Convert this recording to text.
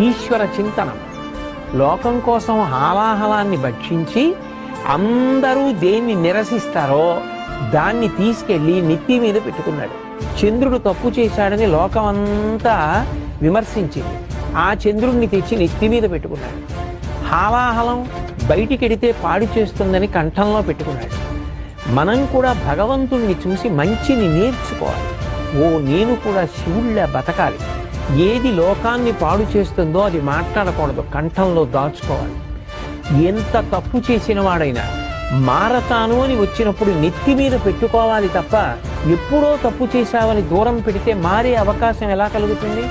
ఈశ్వర చింతనం. లోకం కోసం హాలాహలాన్ని భక్షించి అందరూ దేన్ని నిరసిస్తారో దాన్ని తీసుకెళ్ళి నెత్తి మీద పెట్టుకున్నాడు. చంద్రుడు తప్పు చేశాడని లోకమంతా విమర్శించింది. ఆ చంద్రుడిని తెచ్చి నెత్తి మీద పెట్టుకున్నాడు. హాలాహలం బయటికెడితే పాడు చేస్తుందని కంఠంలో పెట్టుకున్నాడు. మనం కూడా భగవంతుణ్ణి చూసి మంచిని నేర్చుకోవాలి. ఓ నేను కూడా శివుళ్ళ బతకాలి. ఏది లోకాన్ని పాడు చేస్తుందో అది మాట్లాడకూడదు కంఠంలో దాచుకోవాలి. ఎంత తప్పు చేసిన వాడైనా మారతాను అని వచ్చినప్పుడు నెత్తి మీద పెట్టుకోవాలి తప్ప ఎప్పుడో తప్పు చేశావని దూరం పెడితే మారే అవకాశం ఎలా కలుగుతుంది?